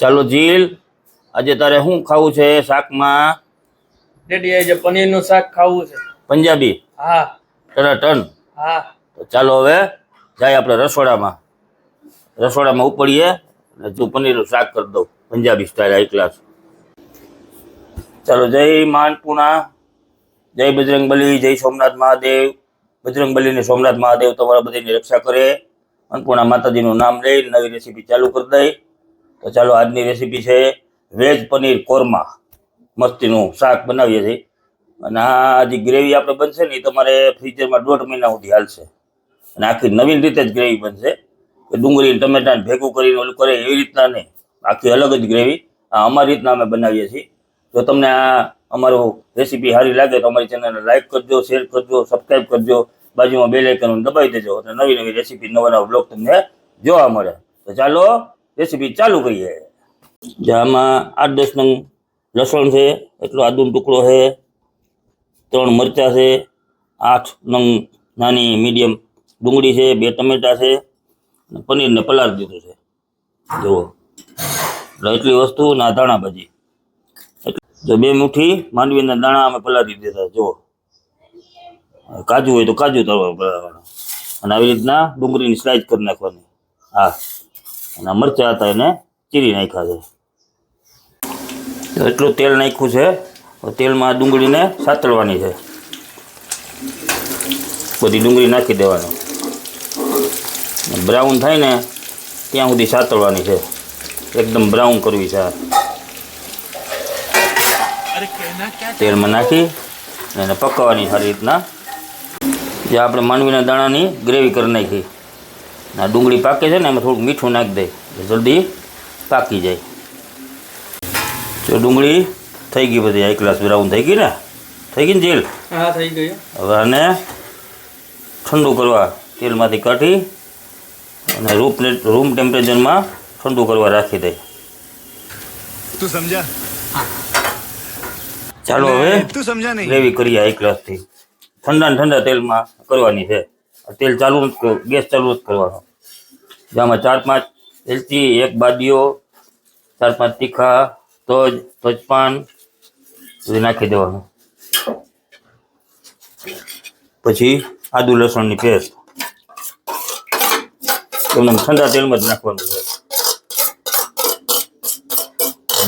ચાલો જીલ આજે તારે શું ખાવું છે શાકમાં? ડેડી આજે પનીરનું શાક ખાવું છે. પંજાબી? હા. ટના ટન? હા. તો ચાલો હવે જાય આપણે રસોડામાં. રસોડામાં ઉપડીએ અને તું પનીરનું શાક કરી દઉં. પંજાબી સ્ટાઇલ હાઈ ક્લાસ ચાલો જય માનપુણા જય બજરંગબલી જય સોમનાથ મહાદેવ. બજરંગબલીને સોમનાથ મહાદેવ તમારા બધાની રક્ષા કરે અન્નપૂર્ણા માતાજીનું નામ લઈ નવી રેસીપી ચાલુ કરી દઈ. તો ચાલો આજની રેસીપી છે વેજ પનીર કોરમા. મસ્તીનું શાક બનાવીએ છીએ. અને આ જે ગ્રેવી આપણે બનશે ને એ તમારે ફ્રીજરમાં દોઢ મહિના સુધી હાલશે. અને આખી નવીન રીતે જ ગ્રેવી બનશે. એ ડુંગળી ટમેટાને ભેગું કરીને ઓલું કરે એવી રીતના નહીં. આખી અલગ જ ગ્રેવી આ અમારી રીતના અમે બનાવીએ છીએ. જો તમને આ અમારું રેસીપી સારી લાગે તો અમારી ચેનલને લાઇક કરજો શેર કરજો સબસ્ક્રાઈબ કરજો. બાજુમાં બે લાઇકન દબાવી દેજો. એટલે નવી નવી રેસીપી નવા નવા બ્લોગ તમને જોવા મળે. તો ચાલો રેસીપી ચાલુ કરીએ. આમાં આઠ દસ નંગ લસણ છે, એટલો આદુનો ટુકડો છે, ત્રણ મરચાં છે, આઠ નંગ નાની મીડિયમ ડુંગળી છે, બે ટમેટા છે, અને પનીરને પલાળી દીધું છે. જુઓ. એટલે વસ્તુ ના ધાણા ભાજી. જો બે મુઠ્ઠી માંડવીના દાણા અમે પલાળી દીધા, જુઓ. કાજુ હોય તો કાજુ તળવા પલાળવાના. અને આવી રીતના ડુંગળીની સ્લાઇસ કરી નાખવાની. હા. અને મરચાં હતા એને ચીરી નાખ્યા છે. એટલું તેલ નાખ્યું છે. તેલમાં ડુંગળીને સાતળવાની છે. બધી ડુંગળી નાખી દેવાની. બ્રાઉન થાય ને ત્યાં સુધી સાતળવાની છે. એકદમ બ્રાઉન કરવી છે. તેલમાં નાખી એને પકાવવાની સારી રીતના. જે આપણે માનવીના દાણાની ગ્રેવી કરી નાખી. આ ડુંગળી પાકે છે ને એમાં થોડુંક મીઠું નાખી દે જલ્દી પાકી જાય. જો ડુંગળી થઈ ગઈ બધી એક ગ્લાસ બ્રાઉન થઈ ગઈ ને? થઈ ગઈ ને જેલ હા થઈ ગઈ હવે આને ઠંડુ કરવા તેલમાંથી કાઢી અને રૂમ રૂમ ટેમ્પરેચરમાં ઠંડુ કરવા રાખી દે. તું સમજા? ચાલો હવે તું સમજા નહીં? ગ્રેવી કરીએ એક ગ્લાસથી. ઠંડા ઠંડા તેલમાં કરવાની છે. તેલ ચાલુ નથી ગેસ ચાલુ જ કરવાનો. જેમાં ચાર પાંચ એલચી, એક બાદીઓ ચાર પાંચ તીખા, તજ, તજપાન બધું નાખી દેવાનું. પછી આદુ લસણની પેસ્ટ. એમને ઠંડા તેલમાં જ નાખવાનું છે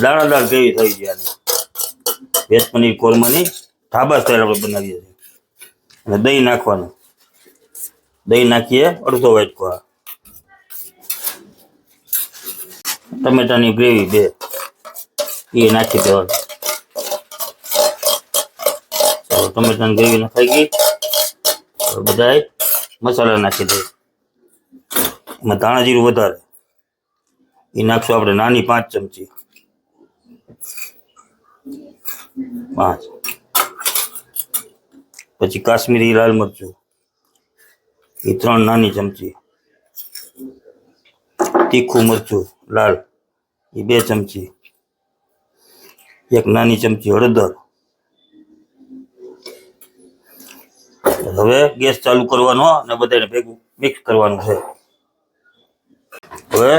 દાણાદાર કેવી થઈ ગયા વેજ પનીર કોરમાની ઢાબા સ્ટાઈલ આપણે બનાવીએ છીએ. અને દહીં નાખવાનું. દહીં નાખીએ અડધો વાટકો આ ટમેટાની ગ્રેવી બે એ નાખી દેવાની ચાલો ટમેટાની ગ્રેવી નખાઈ ગઈ હવે બધાય મસાલા નાખી દઈએ એમાં ધાણા જીરું વધારે એ નાખશું આપણે નાની પાંચ ચમચી પાંચ પછી કાશ્મીરી લાલ મરચું એ ત્રણ નાની ચમચી. તીખું મરચું, લાલ, એ બે ચમચી. એક નાની ચમચી હળદર. હવે ગેસ ચાલુ કરવાનો અને બધાને ભેગું મિક્સ કરવાનું છે. હવે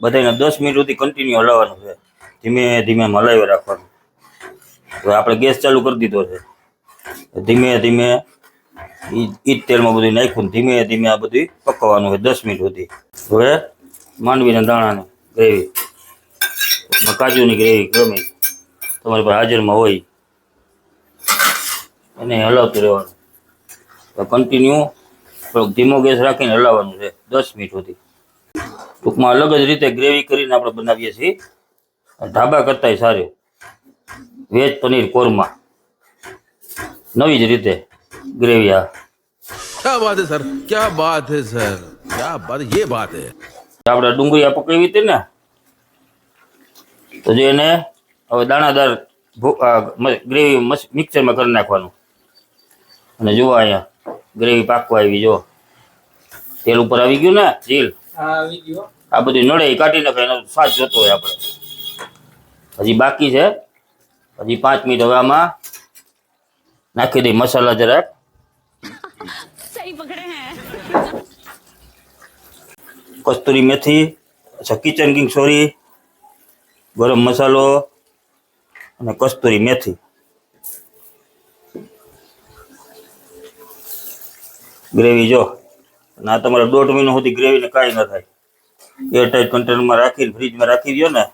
બધાને દસ મિનિટ સુધી કન્ટિન્યુ હલાવવાનું છે. ધીમે ધીમે હલાવી રાખવાનું. હવે આપણે ગેસ ચાલુ કરી દીધો છે. ધીમે ધીમે ઈ જ તેલમાં બધું નાખ્યું ધીમે ધીમે આ બધું પકવવાનું હોય, દસ મિનિટ સુધી. હવે માંડવીના દાણાની ગ્રેવી. કાજુની ગ્રેવી ગમે. તમારી પાસે હાજરમાં હોય. એને હલાવતું રહેવાનું. કન્ટિન્યુ થોડોક ધીમો ગેસ રાખીને હલાવવાનું છે, દસ મિનિટ સુધી. ટૂંકમાં અલગ જ રીતે ગ્રેવી કરીને આપણે બનાવીએ છીએ. ઢાબા કરતાંય સારું. વેજ પનીર કોરમા. નવી જ રીતે. ગ્રેવી આ क्या बात है सर क्या बात है सर क्या बात ये बात है આપણે ડુંગળી આ પકવી હતી ને તો જે એને હવે દાણાદાર ગ્રેવી મિક્સરમાં કરી નાખવાનું અને જુઓ અહીંયા ગ્રેવી પાકવા આવી જો તેલ ઉપર આવી ગયું ને ચીલ હા આવી ગયો આ બધું નળે એ કાઢી નાખે એનો સ્વાદ જોતો હોય આપણે હજી બાકી છે હજી પાંચ મિનિટ હવે આમાં નાખી દઈ મસાલા જરાક. કસ્તુરી મેથી અચ્છા કિચન કિંગ સોરી ગરમ મસાલો અને કસ્તુરી મેથી. ગ્રેવી જો. ના તમારે દોઢ મહિનો સુધી ગ્રેવીને કાંઈ ન થાય. એરટાઈટ કન્ટેનરમાં રાખીને ફ્રીજમાં રાખી દો ને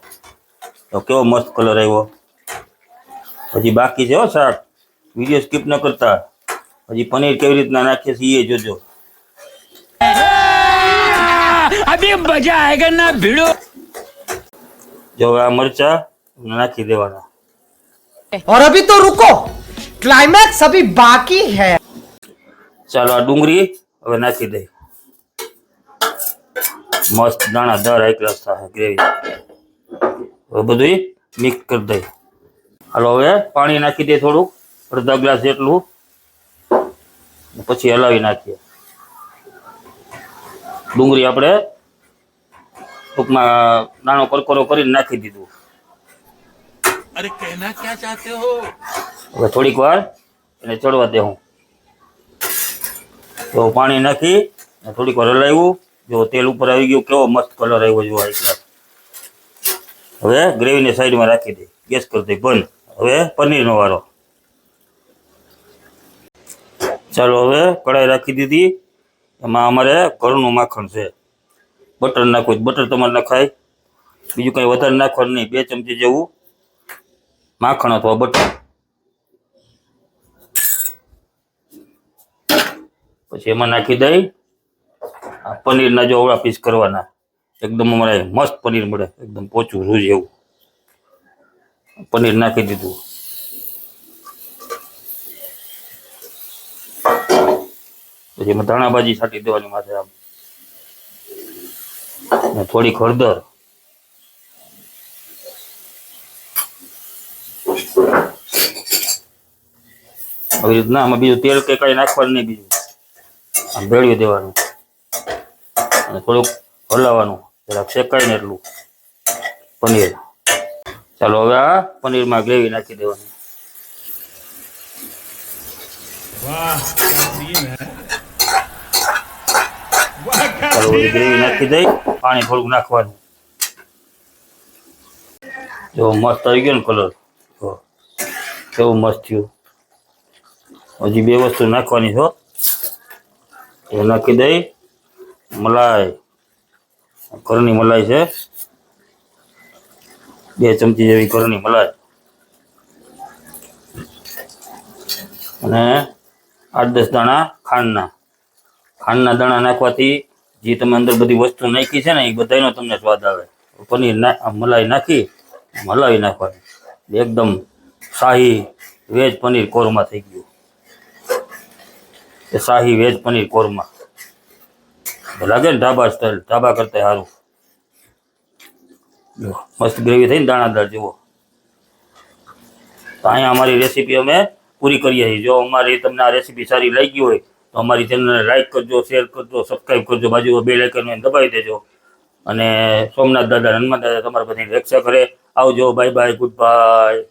તો કેવો મસ્ત કલર આવ્યો. હજી બાકી છે હો શાક. વિડીયો સ્કીપ ન કરતા હજી પનીર કેવી રીતના નાખીએ છીએ એ જોજો જો હવે આ મરચા નાખી દેવાના और अभी तो रुको क्लाइमैक्स अभी बाकी है ચાલો આ ડુંગળી હવે નાખી દઈ મસ્ત દાણાદાર હાઈ ક્લાસ થાય ગ્રેવી હવે બધું મિક્સ કરી દઈ હાલો હવે પાણી નાખી દે થોડુંક અડધા ગ્લાસ જેટલું પછી હલાવી નાખીએ. ડુંગળી આપણે ટૂંકમાં નાનો કરકરો કરીને નાખી દીધું. અરે કહેના ક્યાં ચાહતે હો? હવે થોડીક વાર એને ચડવા દે હું. તો પાણી નાખી થોડીક વાર હલાવ્યું. જો તેલ ઉપર આવી ગયું કેવો મસ્ત કલર આવ્યો જો આ હવે ગ્રેવીને સાઈડમાં રાખી દે. ગેસ કરી દે બંધ. હવે પનીરનો વારો. ચાલો હવે કઢાઈ રાખી દીધી. એમાં અમારે ઘરનું માખણ છે. બટર નાખવું બટર તમારે નખાય. બીજું કંઈ વધારે નાખવાનું નહીં. બે ચમચી જેવું માખણ અથવા બટર. પછી એમાં નાખી દઈ. આ પનીરના જો અવળા પીસ કરવાના. એકદમ અમારે મસ્ત પનીર મળે. એકદમ પોચું રૂજ એવું. પનીર નાખી દીધું. પછી એમાં ધાણા ભાજી છાંટી દેવાની માથે આમ. થોડીક હળદર આવી રીતના આમાં બીજું તેલ કે કઈ નાખવાનું નહીં બીજું. આમ ભેળવી દેવાનું. અને થોડુંક હલાવવાનું. જરાક શેકાય ને એટલું. પનીર. ચાલો હવે આ પનીરમાં ગ્રેવી નાખી દેવાની. ચાલો ગ્રેવી નાખી દઈ, પાણી થોડુંક નાખવાનું. જો મસ્ત આવી ગયો ને કલર. કેવું મસ્ત થયું. હજી બે વસ્તુ નાખવાની છો એ નાખી દઈ, મલાઈ. ઘરની મલાઈ છે. બે ચમચી જેવી ઘરની મલાઈ. અને આઠ દસ દાણા ખાંડના. ખાંડના દાણા નાખવાથી જે તમે અંદર બધી વસ્તુ નાખી છે ને, એ બધાનો તમને સ્વાદ આવે. પનીર ના મલાઈ નાખી મલાવી નાખવાની. એકદમ શાહી વેજ પનીર કોરમા થઈ ગયું. એ શાહી વેજ પનીર કોરમા. લાગે ને ઢાબા સ્ટાઇલ ઢાબા કરતા સારું મસ્ત ગ્રેવી થઈને દાણાદાર, જુઓ. તો અહીંયા અમારી રેસીપી અમે પૂરી કરીએ છીએ જો અમારી તમને આ રેસીપી સારી લાગી હોય અમારી ચેનલને લાઇક કરજો શેર કરજો સબસ્ક્રાઈબ કરજો બાજુ બે લાઇકન દબાવી દેજો. અને સોમનાથ દાદા, હનુમાન દાદા તમારા બધાની રક્ષા કરે. આવજો બાય બાય ગુડ બાય